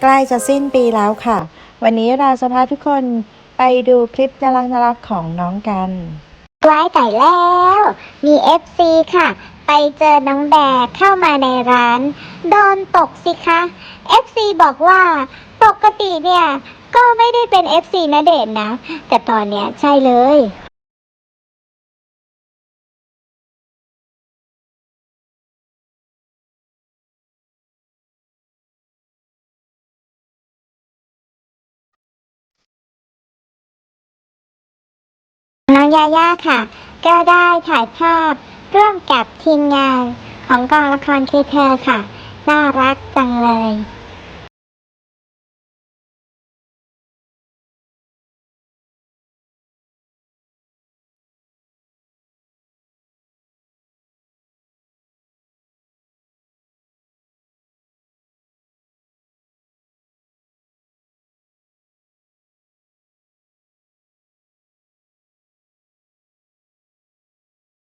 ใกล้จะสิ้นปีแล้วค่ะ วันนี้เราจะพาทุกคนไปดูคลิปน่ารักน่ารักของน้องกันว้ายแต่แล้ว มี FC ค่ะ ไปเจอน้องแบกเข้ามาในร้าน โดนตกสิคะ FC บอกว่าปกติเนี่ย ก็ไม่ได้เป็น FC นะเดชน์นะ แต่ตอนเนี้ยใช่เลย ยาย่าค่ะ ก็ได้ถ่ายภาพร่วมกับทีมงานของกองละครคือเธอค่ะ น่ารักจังเลย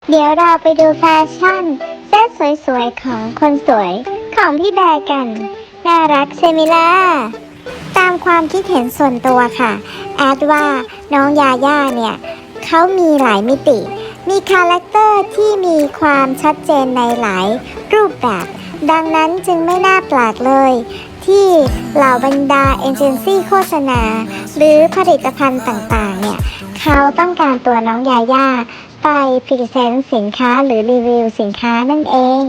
เดี๋ยวเราไปดูแฟชั่นเซ็ตสวยๆ ของคนสวยของพี่แบร์กัน น่ารักใช่ไหมล่ะ ตามความคิดเห็นส่วนตัวค่ะ แอดว่าน้องยาย่าเนี่ย เขามีหลายมิติ มีคาแรคเตอร์ที่มีความชัดเจนในหลายรูปแบบ ดังนั้นจึงไม่น่าแปลกเลย ที่เหล่าบรรดาเอเจนซี่โฆษณา หรือผลิตภัณฑ์ต่างๆ เนี่ย เขาต้องการตัวน้องยาย่า ไปพรีเซนต์สินค้าหรือรีวิวสินค้านั่นเอง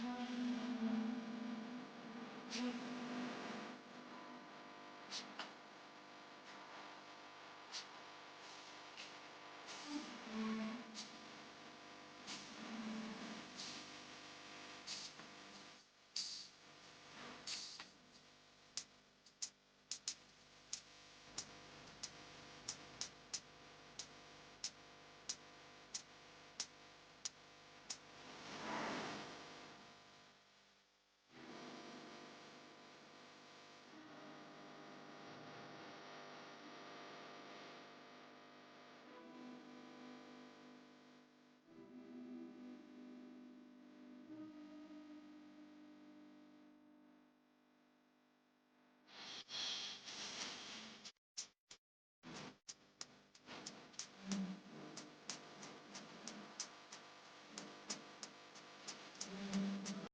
Thank you.